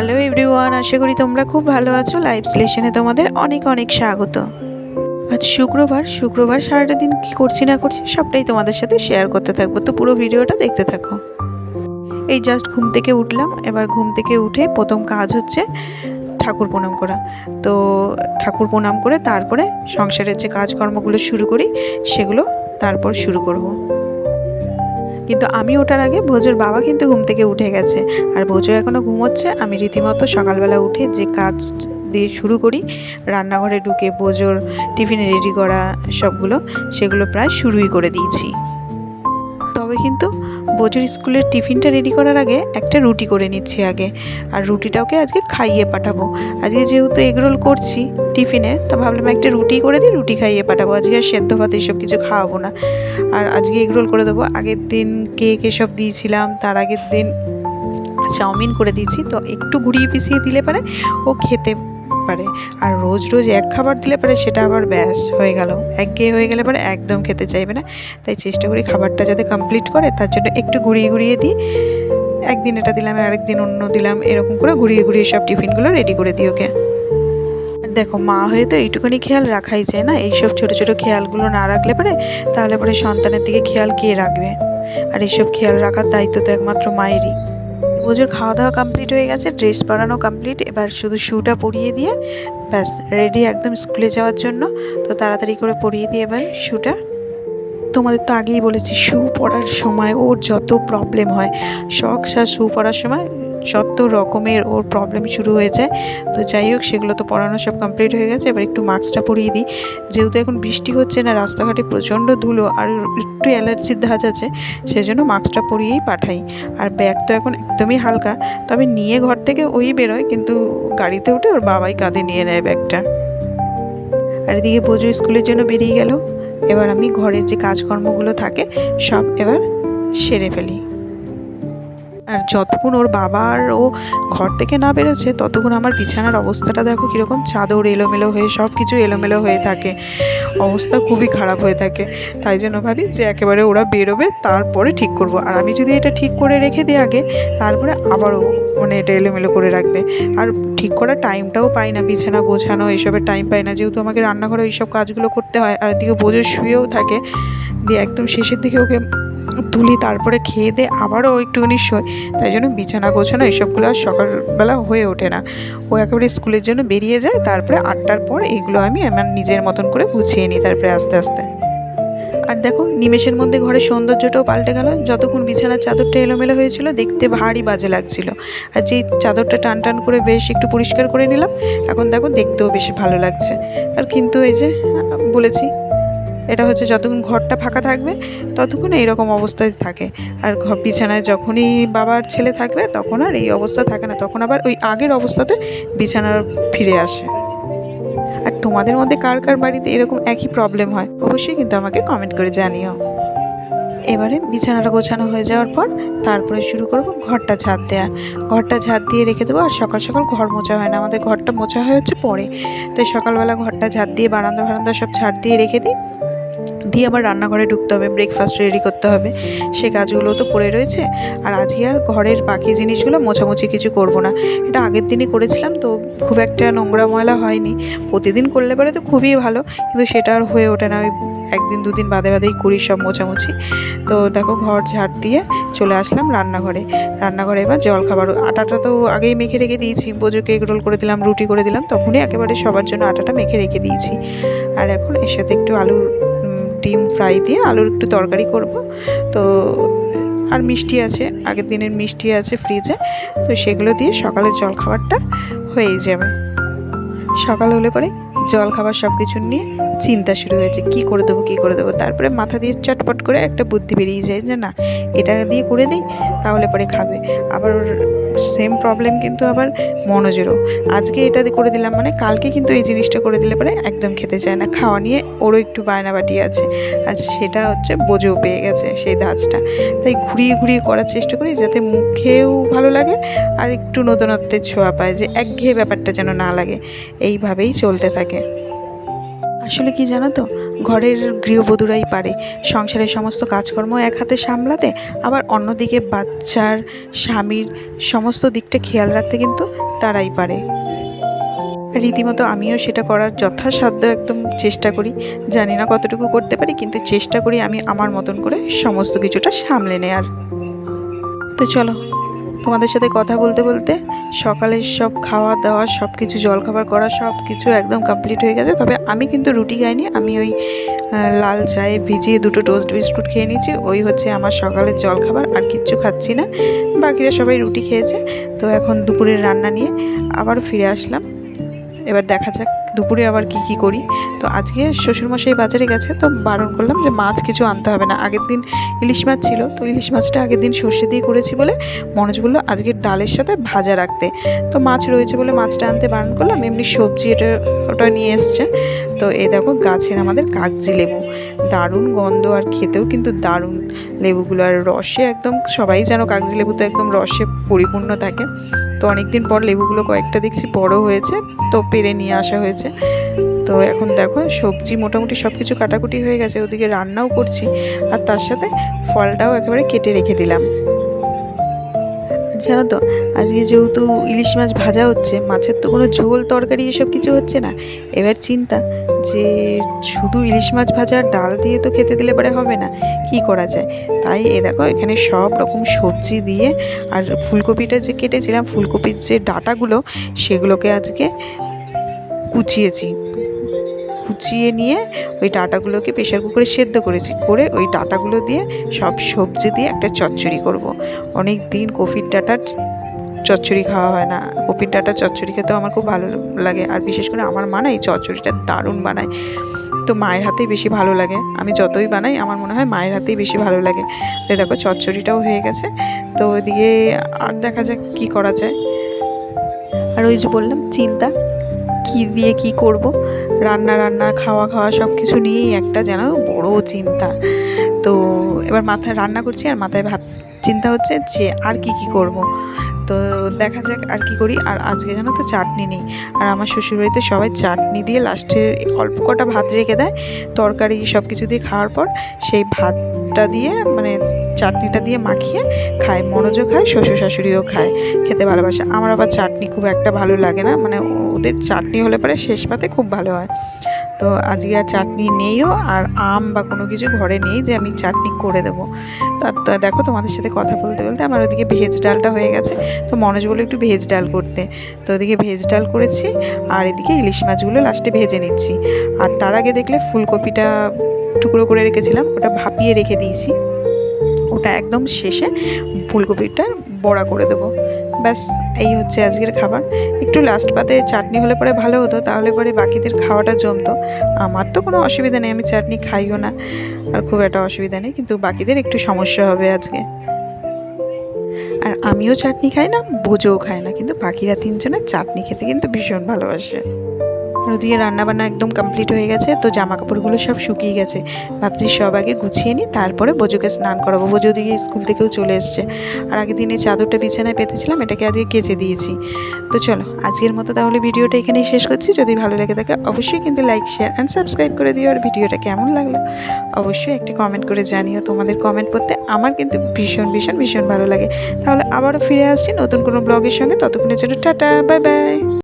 Hello everyone, আশা করি তোমরা খুব ভালো আছো। লাইভ স্লেশনে তোমাদের অনেক অনেক স্বাগত। আজ শুক্রবার শুক্রবার সারাটা দিন কি করছি না করছি সবটাই তোমাদের সাথে শেয়ার করতে থাকব। তো পুরো ভিডিওটা দেখতে থাকো। এই জাস্ট ঘুম থেকে উঠলাম। এবার ঘুম থেকে উঠে প্রথম কাজ হচ্ছে ঠাকুর প্রণাম করা। তো ঠাকুর প্রণাম করে তারপরে সংসারের যে কাজকর্মগুলো শুরু করি, সেগুলো তারপর শুরু করব। কিন্তু আমি ওঠার আগে ভোজের বাবা কিন্তু ঘুম থেকে উঠে গেছে। আর ভোজও এখনও ঘুমোচ্ছে। আমি রীতিমতো সকালবেলা উঠে যে কাজ দিয়ে শুরু করি, রান্নাঘরে ঢুকে বোজোর টিফিনে রেডি করা সবগুলো, সেগুলো প্রায় শুরুই করে দিয়েছি। তবে কিন্তু বোজোর স্কুলের টিফিনটা রেডি করার আগে একটা রুটি করে নিচ্ছি আগে। আর রুটিটাকে আজকে খাইয়ে পাঠাবো। আজকে যেহেতু এগরোল করছি টিফিনে, তা ভাবলাম একটা রুটি করে দিই রুটি খাইয়ে পাঠাবো। আজকে আর সেদ্ধ ভাত এইসব কিছু খাওয়াবো না। আর আজকে এগরোল করে দেবো। আগের দিন কেক এসব দিয়েছিলাম, তার আগের দিন চাউমিন করে দিয়েছি। তো একটু ঘুরিয়ে পিছিয়ে দিলে পারে ও খেতে পারে। আর রোজ রোজ এক খাবার দিলে পারে সেটা আবার ব্যাস, হয়ে গেল। একঘেয়ে হয়ে গেলে পরে একদম খেতে চাইবে না। তাই চেষ্টা করি খাবারটা যাতে কমপ্লিট করে, তার জন্য একটু ঘুরিয়ে ঘুরিয়ে দিই। একদিন এটা দিলাম আরেকদিন অন্য দিলাম, এরকম করে ঘুরিয়ে ঘুরিয়ে সব টিফিনগুলো রেডি করে দিই ওকে। দেখো, মা হয়ে তো এইটুখানি খেয়াল রাখাই যায় না? এইসব ছোটো ছোটো খেয়ালগুলো না রাখলে পারে, তাহলে পরে সন্তানের দিকে খেয়াল কে রাখবে? আর এইসব খেয়াল রাখার দায়িত্ব তো একমাত্র মায়েরই। পুজোর খাওয়া দাওয়া কমপ্লিট হয়ে গেছে ড্রেস পরানো কমপ্লিট এবার শুধু শুটা পরিয়ে দিয়ে ব্যাস রেডি একদম স্কুলে যাওয়ার জন্য। তো তাড়াতাড়ি করে পরিয়ে দিয়ে এবার শ্যুটা তোমাদের তো আগেই বলেছি শ্যু পরার সময় ওর যত প্রবলেম হয়, শখ সা শ্যু পরার সময় যত রকমের ওর প্রবলেম শুরু হয়ে যায় তো যাই হোক সেগুলো তো পড়ানো সব কমপ্লিট হয়ে গেছে। এবার একটু মাস্কটা পরিয়ে দিই। যেহেতু এখন বৃষ্টি হচ্ছে না, রাস্তাঘাটে প্রচণ্ড ধুলো আর একটু অ্যালার্জির ধাঁচ আছে সেই জন্য মাস্কটা পরিয়েই পাঠাই। আর ব্যাগ তো এখন একদমই হালকা। তবে নিয়ে ঘর থেকে ওই বেরোয় কিন্তু গাড়িতে উঠে ওর বাবাই কাঁধে নিয়ে নেয় ব্যাগটা আর এদিকে বোঝো স্কুলের জন্য বেরিয়ে গেল। এবার আমি ঘরের যে কাজকর্মগুলো থাকে, সব এবার সেরে ফেলি। আর যতক্ষণ ওর বাবার ও ঘর থেকে না বেরোচ্ছে, ততক্ষণ আমার বিছানার অবস্থাটা দেখো কীরকম চাদর, এলোমেলো হয়ে সব কিছু এলোমেলো হয়ে থাকে। অবস্থা খুবই খারাপ হয়ে থাকে। তাই জন্য ভাবি যে একেবারে ওরা বেরোবে, তারপরে ঠিক করব। আর আমি যদি এটা ঠিক করে রেখে দিই আগে, তারপরে আবারও মানে এটা এলোমেলো করে রাখবে। আর ঠিক করার টাইমটাও পাই না, বিছানা গোছানো এইসবের টাইম পাই না। যেহেতু আমাকে রান্নাঘরে এইসব কাজগুলো করতে হয়, আর এদিকে বোঝো শুয়েও থাকে, দিয়ে একদম শেষের দিকে ওকে তুলি, তারপরে খেয়ে দিয়ে আবারও একটুখানি শোয় তাই জন্য বিছানা গোছানো এসবগুলো আর সকালবেলা হয়ে ওঠে না। ও একেবারে স্কুলের জন্য বেরিয়ে যায়, তারপরে আটটার পর এগুলো আমি আমার নিজের মতন করে গুছিয়ে নিই তারপরে আস্তে আস্তে। আর দেখো, নিমেষের মধ্যে ঘরের সৌন্দর্যটাও পাল্টে গেল। যতক্ষণ বিছানার চাদরটা এলোমেলো হয়েছিল, দেখতে ভারী বাজে লাগছিল। আর যেই চাদরটা টান টান করে বেশ একটু পরিষ্কার করে নিলাম, এখন দেখো দেখতেও বেশি ভালো লাগছে। আর কিন্তু এই যে, বলেছি এটা হচ্ছে যতক্ষণ ঘরটা ফাঁকা থাকবে, ততক্ষণ এইরকম অবস্থায় থাকে। আর ঘর বিছানায় যখনই বাবার ছেলে থাকবে, তখন আর এই অবস্থা থাকে না। তখন আবার ওই আগের অবস্থাতে বিছানার ফিরে আসে। আর তোমাদের মধ্যে কার কার বাড়িতে এরকম একই প্রবলেম হয়, অবশ্যই কিন্তু আমাকে কমেন্ট করে জানিও। এবারে বিছানাটা গোছানো হয়ে যাওয়ার পর তারপরে শুরু করব ঘরটা ঝাঁট দেওয়া ঘরটা ঝাঁট দিয়ে রেখে দেবো, আর সকাল সকাল ঘর মোছা হয় না। আমাদের ঘরটা মোছা হয়ে হচ্ছে পরে। তাই সকালবেলা ঘরটা ঝাঁট দিয়ে বারান্দা বারান্দা সব ঝাড় দিয়ে রেখে দিই। দিয়ে আবার রান্নাঘরে ঢুকতে হবে ব্রেকফাস্ট রেডি করতে হবে। সে কাজগুলো তো পড়ে রয়েছে। আর আজকে আর ঘরের বাকি জিনিসগুলো মোছামুছি কিছু করব না। এটা আগের দিনই করেছিলাম, তো খুব একটা নোংরা ময়লা হয়নি। প্রতিদিন করলে পরে তো খুবই ভালো, কিন্তু সেটা আর হয়ে ওঠে না। ওই একদিন, দুদিন বাদে বাদেই করি সব মোছামুছি। তো দেখো ঘর ঝাড় দিয়ে চলে আসলাম রান্নাঘরে। রান্নাঘরে এবার জল খাবার আটাটা তো আগেই মেখে রেখে দিয়েছি। বোঝোকে রোল করে দিলাম, রুটি করে দিলাম, তখনই একেবারে সবার জন্য আটাটা মেখে রেখে দিয়েছি। আর এখন এর সাথে একটু আলুর ডিম ফ্রাই দিয়ে আলুর একটু তরকারি করব। তো, আর মিষ্টি আছে, আগের দিনের মিষ্টি আছে ফ্রিজে। তো সেগুলো দিয়ে সকালের জল খাবারটা হয়েই যাবে। সকাল হলে পরে জল খাবার সব কিছু নিয়ে চিন্তা শুরু হয়েছে, কি করে দেবো, কী করে দেবো? তারপরে মাথা দিয়ে চটপট করে একটা বুদ্ধি বেরিয়ে যায় যে না, এটা দিয়ে করে দিই, তাহলে পরে খাবে। আবার সেম প্রবলেম কিন্তু আবার মনোজেরও। আজকে এটা করে দিলাম মানে কালকে কিন্তু এই জিনিসটা করে দিলে পরে একদম খেতে চায় না। খাওয়া নিয়ে ওরও একটু বায়নাবাটি আছে। আজ সেটা হচ্ছে বোঝেও পেয়ে গেছে সেই ধাঁচটা তাই ঘুরিয়ে ঘুরিয়ে করার চেষ্টা করি যাতে মুখেও ভালো লাগে আর একটু নতুনত্বের ছোঁয়া পায় যে একঘেয়ে ব্যাপারটা যেন না লাগে। এইভাবেই চলতে থাকে। আসলে কি জানো তো? ঘরের গৃহবধূরাই পারে। সংসারের সমস্ত কাজকর্ম এক হাতে সামলাতে, আবার অন্যদিকে বাচ্চার, স্বামীর সমস্ত দিকটা খেয়াল রাখতে কিন্তু তারাই পারে। রীতিমতো আমিও সেটা করার যথাসাধ্য একদম চেষ্টা করি। জানি না কতটুকু করতে পারি, কিন্তু চেষ্টা করি আমি আমার মতন করে সমস্ত কিছুটা সামলে নেয়ার। তো চলো তোমাদের সাথে কথা বলতে বলতে সকালের সব খাওয়া দাওয়া সব কিছু জলখাবার করা সব কিছু একদম কমপ্লিট হয়ে গেছে। তবে আমি কিন্তু রুটি খাইনি, আমি ওই লাল চায়ে ভিজিয়ে দুটো টোস্ট বিস্কুট খেয়ে নিয়েছি। ওই হচ্ছে আমার সকালের জলখাবার, আর কিচ্ছু খাচ্ছি না। বাকিরা সবাই রুটি খেয়েছে। তো এখন দুপুরের রান্না নিয়ে আবার ফিরে আসলাম। এবার দেখা যাক দুপুরে আবার কি কি করি? তো আজকে শ্বশুরমশাই বাজারে গেছে, তো বারণ করলাম যে মাছ কিছু আনতে হবে না। আগের দিন ইলিশ মাছ ছিল, তো ইলিশ মাছটা আগের দিন সর্ষে দিয়ে করেছি বলে মনোজ বলল, আজকে ডালের সাথে ভাজা রাখতে। তো মাছ রয়েছে বলে মাছটা আনতে বারণ করলাম, এমনি সবজি এটা, ওটা নিয়ে এসছে। তো এই দেখো গাছের আমাদের কাগজি লেবু, দারুণ গন্ধ আর খেতেও কিন্তু দারুণ লেবুগুলো। আর রসে একদম সবাই যেন কাগজি লেবু তো একদম রসে পরিপূর্ণ থাকে। তো অনেকদিন পর লেবুগুলো কয়েকটা দেখছি বড় হয়েছে, তো পেরে নিয়ে আসা হয়েছে। তো এখন দেখো, সবজি মোটামুটি সব কিছু কাটাকুটি হয়ে গেছে, ওদিকে রান্নাও করছি, আর তার সাথে ফলটাও একেবারে কেটে রেখে দিলাম। জানো তো, আজকে যেহেতু ইলিশ মাছ ভাজা হচ্ছে, মাছের তো কোনো ঝোল, তরকারি এসব কিছু হচ্ছে না। এবার চিন্তা যে শুধু ইলিশ মাছ ভাজা ডাল দিয়ে তো খেতে দিলে পরে হবে না, কি করা যায়? তাই এ দেখো, এখানে সব রকম সবজি দিয়ে আর ফুলকপিটা যে কেটেছিলাম, ফুলকপির যে ডাটাগুলো, সেগুলোকে আজকে কুচিয়েছি। কুচিয়ে নিয়ে ওই ডাটাগুলোকে প্রেশার কুকারে সেদ্ধ করেছি। করে ওই ডাটাগুলো দিয়ে সব সবজি দিয়ে একটা চচ্চড়ি করব। অনেক দিন কফির ডাটার চচ্চড়ি খাওয়া হয় না। কপির ডাটা চচ্চড়ি খেতেও আমার খুব ভালো লাগে। আর বিশেষ করে আমার মা না এই চচ্চড়িটা দারুণ বানায়। তো মায়ের হাতেই বেশি ভালো লাগে। আমি যতই বানাই, আমার মনে হয় মায়ের হাতেই বেশি ভালো লাগে। তো দেখো চচ্চড়িটাও হয়ে গেছে। তো ওইদিকে আর দেখা যাক কী করা যায়। আর ওই যে বললাম চিন্তা কি দিয়ে কি করব? রান্না রান্না, খাওয়া খাওয়া সব কিছু নিয়েই একটা যেন বড় চিন্তা। তো এবার মাথায় রান্না করছি আর মাথায় ভাব, চিন্তা হচ্ছে যে আর কি কি করব? তো দেখা যাক আর কি করি। আর আজকে জানো তো চাটনি নেই। আর আমার শ্বশুরবাড়িতে সবাই চাটনি দিয়ে লাস্টে অল্প কটা ভাত রেখে দেয়। তরকারি সব কিছু দিয়ে খাওয়ার পর সেই ভাতটা দিয়ে মানে চাটনিটা দিয়ে মাখিয়ে খায় মনোজও খায় শ্বশুর শাশুড়িও খায়, খেতে ভালোবাসে। আমার আবার চাটনি খুব একটা ভালো লাগে না মানে ওদের চাটনি হলে পরে শেষ পাতে খুব ভালো হয়। তো আজকে আর চাটনি নেইও, আর আম বা কোনো কিছু ঘরে নেই যে আমি চাটনি করে দেবো। তো দেখো তোমাদের সাথে কথা বলতে বলতে আমার ওদিকে ভেজ ডালটা হয়ে গেছে। তো মনোজ বলে একটু ভেজ ডাল করতে। তো ওদিকে ভেজ ডাল করেছি, আর এদিকে ইলিশ মাছগুলো লাস্টে ভেজে নিচ্ছি। আর তার আগে দেখলে ফুলকপিটা টুকরো করে রেখেছিলাম, ওটা ভাপিয়ে রেখে দিয়েছি। ওটা একদম শেষে ফুলকপিটা বড়া করে দেবো। ব্যাস, এই হচ্ছে আজকের খাবার। একটু লাস্ট পাতে চাটনি হলে পরে ভালো হতো, তাহলে পরে বাকিদের খাওয়াটা জমতো। আমার তো কোনো অসুবিধা নেই, আমি চাটনি খাইও না, আর খুব একটা অসুবিধা নেই, কিন্তু বাকিদের একটু সমস্যা হবে আজকে। আর আমিও চাটনি খাই না বোঝও খায় না, কিন্তু বাকিরা তিনজনের চাটনি খেতে কিন্তু ভীষণ ভালোবাসে। ওদিকে রান্নাবান্না একদম কমপ্লিট হয়ে গেছে, তো জামা কাপড়গুলো সব শুকিয়ে গেছে। ভাবছি সব আগে গুছিয়ে নিই, তারপরে বোজোকে স্নান করাবো। বোজো দিকে স্কুল থেকেও চলে এসছে। আর আগের দিন এই চাদরটা বিছানায় পেতেছিলাম, এটাকে আজকে কেচে দিয়েছি। তো চলো, আজকের মতো তাহলে ভিডিওটা এখানেই শেষ করছি। যদি ভালো লাগে থাকে, অবশ্যই কিন্তু লাইক শেয়ার অ্যান্ড সাবস্ক্রাইব করে দিও। আর ভিডিওটা কেমন লাগল, অবশ্যই একটি কমেন্ট করে জানিও। তোমাদের কমেন্ট করতে আমার কিন্তু ভীষণ ভীষণ ভীষণ ভালো লাগে। তাহলে আবারও ফিরে আসছি নতুন কোনো ব্লগের সঙ্গে। ততক্ষণের জন্য টাটা বাই বাই